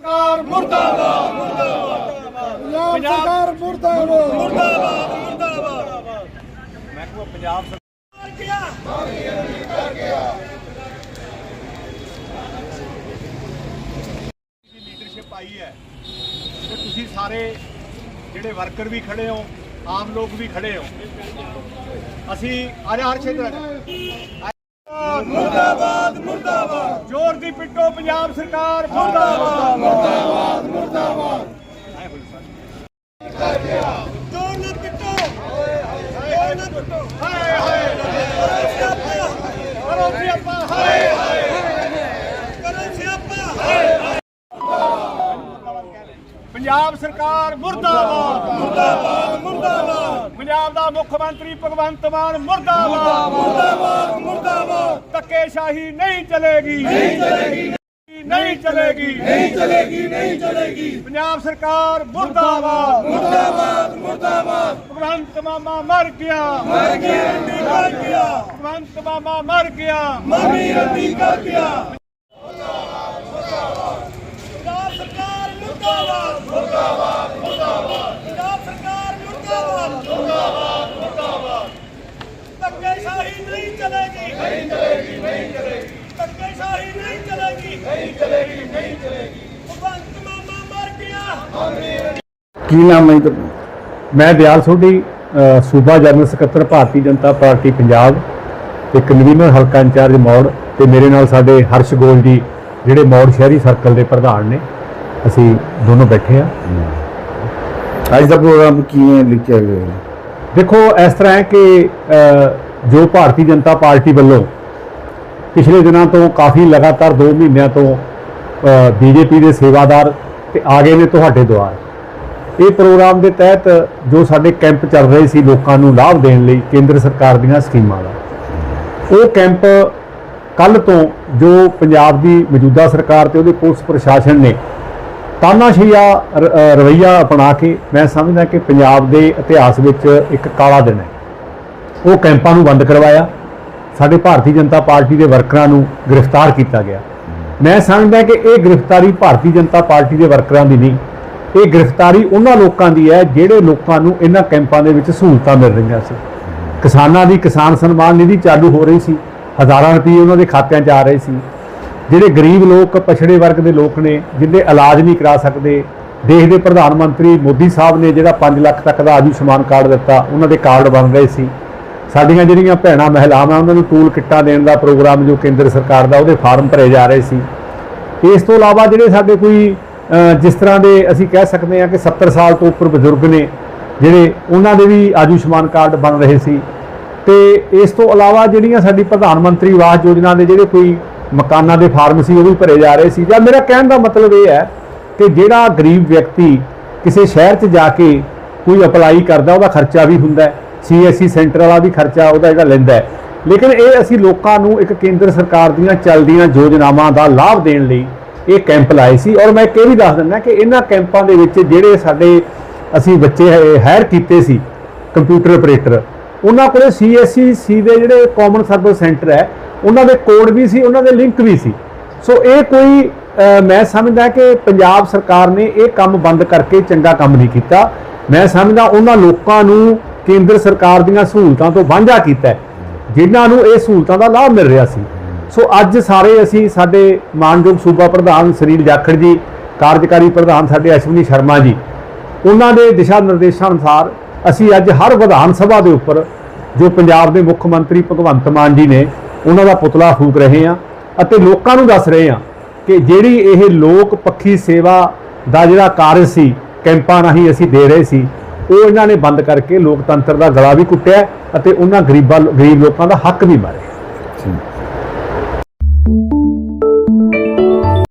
ਸਰਕਾਰ ਮੁਰਦਾਬਾਦ। ਮੁਰਦਾਬਾਦ ਪੰਜਾਬ ਸਰਕਾਰ ਮੁਰਦਾਬਾਦ। ਮੁਰਦਾਬਾਦ ਮੁਰਦਾਬਾਦ। ਮੈਂ ਕਹਾਂ ਪੰਜਾਬ ਦੀ ਲੀਡਰਸ਼ਿਪ ਆਈ ਹੈ। ਤੇ ਤੁਸੀਂ ਸਾਰੇ ਜਿਹੜੇ ਵਰਕਰ ਵੀ ਖੜੇ ਹੋ ਆਮ ਲੋਕ ਵੀ ਖੜੇ ਹੋ। ਅਸੀਂ ਅੱਜ ਹਰ ਖੇਤਰ ਮੁਰਦਾਬਾਦ। ਜ਼ੋਰ ਦੀ ਪਿੱਟੋ ਪੰਜਾਬ ਸਰਕਾਰ ਮੁਰਦਾਬਾਦ। ਮੁਰਦਾਬਾਦ ਮੁਰਦਾਬਾਦ। ਜ਼ੋਰ ਨਾਲ ਪਿੱਟੋ। ਜ਼ੋਰ ਨਾਲ ਪਿੱਟੋ। ਹਾਏ ਹਾਏ। ਕਰੋ ਸਿਆਪਾ। ਹਾਏ ਹਾਏ। ਕਰੋ ਸਿਆਪਾ। ਹਾਏ ਪੰਜਾਬ ਸਰਕਾਰ ਮੁਰਦਾਬਾਦ। ਮੁਰਦਾਬਾਦ। ਮੁਰਦਾਬਾਦ। ਪੰਜਾਬ ਦਾ ਮੁੱਖ ਮੰਤਰੀ ਭਗਵੰਤ ਮਾਨ ਮੁਰਦਾਬਾਦ। ਮੁਰਦਾਬਾਦ ਮੁਰਦਾਬਾਦ। ਧੱਕੇਸ਼ਾਹੀ ਨਹੀਂ ਚਲੇਗੀ। ਨਹੀਂ ਚਲੇਗੀ। ਨਹੀਂ ਚਲੇਗੀ। ਨਹੀਂ ਚਲੇਗੀ ਨਹੀਂ ਚਲੇਗੀ। ਪੰਜਾਬ ਸਰਕਾਰ ਮੁਰਦਾਬਾਦ। ਮੁਰਦਾਬਾਦ ਮੁਰਦਾਬਾਦ। ਭਗਵੰਤ ਮਾਮਾ ਮਰ ਗਿਆ। ਮਰ ਗਿਆ ਮਰ ਗਿਆ। ਭਗਵੰਤ ਮਾਮਾ ਮਰ ਗਿਆ। ਮਾਮੀ ਰੱਦੀ ਕਰ ਗਿਆ। ਪੰਜਾਬ ਸਰਕਾਰ ਮੁਰਦਾਬਾਦ। ਮੁਰਦਾਬਾਦ ਮੁਰਦਾਬਾਦ। ਪੰਜਾਬ ਸਰਕਾਰ ਮੁਰਦਾਬਾਦ। ਮੁਰਦਾਬਾਦ ਮੁਰਦਾਬਾਦ। ਧੱਕੇਸ਼ਾਹੀ ਨਹੀਂ ਚਲੇਗੀ। ਨਹੀਂ ਚਲੇਗੀ। ਨਹੀਂ ਚਲੇਗੀ ਧੱਕੇਸ਼ਾਹੀ ਨਹੀਂ ਚਲੇਗੀ ਨਹੀਂ ਚਲੇਗੀ ਨਹੀਂ ਚਲੇਗੀ ਭਗਵੰਤ ਮਾਮਾ ਮਰ ਗਿਆ ਕੀ ਨਾਮ ਹੈ ਜੀ ਤੁਹਾਡਾ? ਮੈਂ ਦਿਆਲ ਸੋਢੀ ਅ, ਸੂਬਾ ਜਨਰਲ ਸਕੱਤਰ ਭਾਰਤੀ ਜਨਤਾ ਪਾਰਟੀ ਪੰਜਾਬ ਤੇ ਕਨਵੀਨਰ ਹਲਕਾ ਇੰਚਾਰਜ ਮੌੜ ਤੇ ਮੇਰੇ ਨਾਲ ਸਾਡੇ ਹਰਸ਼ ਗੋਲ ਜੀ ਜਿਹੜੇ ਮੌੜ ਸ਼ਹਿਰੀ ਸਰਕਲ ਦੇ ਪ੍ਰਧਾਨ ਨੇ ਅਸੀਂ ਦੋਨੋਂ ਬੈਠੇ ਆ ਅੱਜ ਦਾ ਪ੍ਰੋਗਰਾਮ ਕੀ ਹੈ ਲਿਖਿਆ ਗਿਆ ਹੈ? ਦੇਖੋ ਇਸ ਤਰ੍ਹਾਂ ਹੈ ਕਿ ਅ, ਜੋ ਭਾਰਤੀ ਜਨਤਾ ਪਾਰਟੀ ਵੱਲੋਂ ਪਿਛਲੇ ਦਿਨਾਂ ਤੋਂ ਕਾਫੀ ਲਗਾਤਾਰ 2 ਮਹੀਨਿਆਂ ਤੋਂ ਬੀਜੇਪੀ ਦੇ ਸੇਵਾਦਾਰ ਤੇ ਆ ਗਏ ਨੇ ਤੁਹਾਡੇ ਦੁਆਰ। ਇਹ ਪ੍ਰੋਗਰਾਮ ਦੇ ਤਹਿਤ ਜੋ ਸਾਡੇ ਕੈਂਪ ਚੱਲ ਰਹੇ ਸੀ ਲੋਕਾਂ ਨੂੰ ਲਾਭ ਦੇਣ ਲਈ ਕੇਂਦਰ ਸਰਕਾਰ ਦੀਆਂ ਸਕੀਮਾਂ ਦਾ, ਉਹ ਕੈਂਪ ਕੱਲ ਤੋਂ ਜੋ ਪੰਜਾਬ ਦੀ ਮੌਜੂਦਾ ਸਰਕਾਰ ਤੇ ਉਹਦੇ ਪੁਲਿਸ ਪ੍ਰਸ਼ਾਸਨ ਨੇ ਤਾਨਾਸ਼ੀਆ ਰ- ਰਵੱਈਆ ਅਪਣਾ ਕੇ ਮੈਂ ਸਮਝਦਾ ਕਿ ਪੰਜਾਬ ਦੇ ਇਤਿਹਾਸ ਵਿੱਚ ਇੱਕ ਕਾਲਾ ਦਿਨ ਹੈ। ਉਹ ਕੈਂਪਾਂ ਨੂੰ ਬੰਦ ਕਰਵਾਇਆ। ਸਾਡੇ ਭਾਰਤੀ ਜਨਤਾ ਪਾਰਟੀ ਦੇ ਵਰਕਰਾਂ ਨੂੰ ਗ੍ਰਿਫਤਾਰ ਕੀਤਾ ਗਿਆ। ਮੈਂ ਸਮਝਦਾ ਕਿ ਇਹ ਗ੍ਰਿਫਤਾਰੀ ਭਾਰਤੀ ਜਨਤਾ ਪਾਰਟੀ ਦੇ ਵਰਕਰਾਂ ਦੀ ਨਹੀਂ, ਇਹ ਗ੍ਰਿਫਤਾਰੀ ਉਹਨਾਂ ਲੋਕਾਂ ਦੀ ਹੈ ਜਿਹੜੇ ਲੋਕਾਂ ਨੂੰ ਇਹਨਾਂ ਕੈਂਪਾਂ ਦੇ ਵਿੱਚ ਸਹੂਲਤਾਂ ਮਿਲ ਰਹੀਆਂ ਸੀ। ਕਿਸਾਨਾਂ ਦੀ ਕਿਸਾਨ ਸਨਮਾਨ ਨਿਧੀ ਚਾਲੂ ਹੋ ਰਹੀ ਸੀ, ਹਜ਼ਾਰਾਂ ਰੁਪਏ ਉਹਨਾਂ ਦੇ ਖਾਤਿਆਂ 'ਚ ਆ ਰਹੇ ਸੀ। ਜਿਹੜੇ ਗਰੀਬ ਲੋਕ, ਪਛੜੇ ਵਰਗ ਦੇ ਲੋਕ ਨੇ, ਜਿੰਦੇ ਇਲਾਜ ਨਹੀਂ ਕਰਾ ਸਕਦੇ, ਦੇਸ਼ ਦੇ ਪ੍ਰਧਾਨ ਮੰਤਰੀ ਮੋਦੀ ਸਾਹਿਬ ਨੇ ਜਿਹੜਾ 5 ਲੱਖ ਤੱਕ ਦਾ ਆਯੁਸ਼ਮਾਨ ਕਾਰਡ ਦਿੱਤਾ, ਉਹਨਾਂ ਦੇ ਕਾਰਡ ਬਣ ਰਹੇ ਸੀ। ਸਾਡੀਆਂ ਜਿਹੜੀਆਂ ਭੈਣਾਂ ਮਹਿਲਾਵਾਂ ਉਹਨਾਂ ਨੂੰ ਟੂਲ ਕਿੱਟਾਂ ਦੇਣ ਦਾ ਪ੍ਰੋਗਰਾਮ ਜੋ ਕੇਂਦਰ ਸਰਕਾਰ ਦਾ, ਉਹਦੇ ਫਾਰਮ ਭਰੇ ਜਾ ਰਹੇ ਸੀ। ਇਸ ਤੋਂ ਇਲਾਵਾ ਜਿਹੜੇ ਸਾਡੇ ਕੋਈ ਜਿਸ ਤਰ੍ਹਾਂ ਦੇ ਅਸੀਂ ਕਹਿ ਸਕਦੇ ਹਾਂ ਕਿ 70 ਸਾਲ ਤੋਂ ਉੱਪਰ ਬਜ਼ੁਰਗ ਨੇ, ਜਿਹੜੇ ਉਹਨਾਂ ਦੇ ਵੀ ਆਯੁਸ਼ਮਾਨ ਕਾਰਡ ਬਣ ਰਹੇ ਸੀ। ਤੇ ਇਸ ਤੋਂ ਇਲਾਵਾ ਜਿਹੜੀਆਂ ਸਾਡੀ ਪ੍ਰਧਾਨ ਮੰਤਰੀ ਆਵਾਸ ਯੋਜਨਾ ਦੇ ਜਿਹੜੇ ਕੋਈ ਮਕਾਨਾਂ ਦੇ ਫਾਰਮ ਸੀ, ਉਹ ਵੀ ਭਰੇ ਜਾ ਰਹੇ ਸੀ। ਜਾਂ ਮੇਰਾ ਕਹਿਣ ਦਾ ਮਤਲਬ ਇਹ ਹੈ ਕਿ ਜਿਹੜਾ ਗਰੀਬ ਵਿਅਕਤੀ ਕਿਸੇ ਸ਼ਹਿਰ 'ਚ ਜਾ ਕੇ ਕੋਈ ਅਪਲਾਈ ਕਰਦਾ, ਉਹਦਾ ਖਰਚਾ ਵੀ ਹੁੰਦਾ ਹੈ। ਸੀਐਸਸੀ ਸੈਂਟਰ ਵਾਲਾ ਵੀ ਖਰਚਾ ਉਹਦਾ ਜਿਹੜਾ ਲੈਂਦਾ ਹੈ। ਲੇਕਿਨ ਇਹ ਅਸੀਂ ਲੋਕਾਂ ਨੂੰ ਇੱਕ ਕੇਂਦਰ ਸਰਕਾਰ ਦੀਆਂ ਚੱਲਦੀਆਂ ਯੋਜਨਾਵਾਂ ਦਾ ਲਾਭ ਦੇਣ ਲਈ ਇਹ ਕੈਂਪ ਲਾਏ ਸੀ। ਔਰ ਮੈਂ ਇੱਕ ਇਹ ਵੀ ਦੱਸ ਦਿੰਦਾ ਕਿ ਇਹਨਾਂ ਕੈਂਪਾਂ ਦੇ ਵਿੱਚ ਜਿਹੜੇ ਸਾਡੇ ਅਸੀਂ ਬੱਚੇ ਹਾਇਰ ਕੀਤੇ ਸੀ ਕੰਪਿਊਟਰ ਆਪਰੇਟਰ ਉਹਨਾਂ ਕੋਲੇ ਸੀਐਸਸੀ ਸੀ ਦੇ ਜਿਹੜੇ ਕਾਮਨ ਸਰਵਿਸ ਸੈਂਟਰ ਹੈ, ਉਹਨਾਂ ਦੇ ਕੋਡ ਵੀ ਸੀ, ਉਹਨਾਂ ਦੇ ਲਿੰਕ ਵੀ ਸੀ। ਸੋ ਇਹ ਕੋਈ ਮੈਂ ਸਮਝਦਾ ਕਿ ਪੰਜਾਬ ਸਰਕਾਰ ਨੇ ਇਹ ਕੰਮ ਬੰਦ ਕਰਕੇ ਚੰਗਾ ਕੰਮ ਨਹੀਂ ਕੀਤਾ। ਮੈਂ ਸਮਝਦਾ ਉਹਨਾਂ ਲੋਕਾਂ ਨੂੰ ਕੇਂਦਰ ਸਰਕਾਰ ਦੀਆਂ ਸਹੂਲਤਾਂ ਤੋਂ ਵਾਂਝਾ ਕੀਤਾ ਹੈ, ਜਿਨ੍ਹਾਂ ਨੂੰ ਇਹ ਸਹੂਲਤਾਂ ਦਾ ਲਾਭ ਮਿਲ ਰਿਹਾ ਸੀ। ਸੋ ਅੱਜ ਸਾਰੇ ਅਸੀਂ ਸਾਡੇ ਮਾਨਯੋਗ ਸੂਬਾ ਪ੍ਰਧਾਨ ਸੁਨੀਲ ਜਾਖੜ ਜੀ ਕਾਰਜਕਾਰੀ ਪ੍ਰਧਾਨ ਸਾਡੇ ਅਸ਼ਵਨੀ ਸ਼ਰਮਾ ਜੀ ਉਹਨਾਂ ਦੇ ਦਿਸ਼ਾ ਨਿਰਦੇਸ਼ਾਂ ਅਨੁਸਾਰ ਅਸੀਂ ਅੱਜ ਹਰ ਵਿਧਾਨ ਸਭਾ ਦੇ ਉੱਪਰ ਜੋ ਪੰਜਾਬ ਦੇ ਮੁੱਖ ਮੰਤਰੀ ਭਗਵੰਤ ਮਾਨ ਜੀ ਨੇ ਉਹਨਾਂ ਦਾ ਪੁਤਲਾ ਫੂਕ ਰਹੇ ਹਾਂ ਅਤੇ ਲੋਕਾਂ ਨੂੰ ਦੱਸ ਰਹੇ ਹਾਂ ਕਿ ਜਿਹੜੀ ਇਹ ਲੋਕ ਪੱਖੀ ਸੇਵਾ ਦਾ ਜਿਹੜਾ ਕਾਰਜ ਸੀ ਕੈਂਪਾਂ ਰਾਹੀਂ ਅਸੀਂ ਦੇ ਰਹੇ ਸੀ ਉਹ ਇਹਨਾਂ ਨੇ ਬੰਦ ਕਰਕੇ ਲੋਕਤੰਤਰ ਦਾ ਗਲਾ ਵੀ ਕੁੱਟਿਆ ਅਤੇ ਉਹਨਾਂ ਗਰੀਬਾਂ ਗਰੀਬ ਲੋਕਾਂ ਦਾ ਹੱਕ ਵੀ ਮਾਰਿਆ।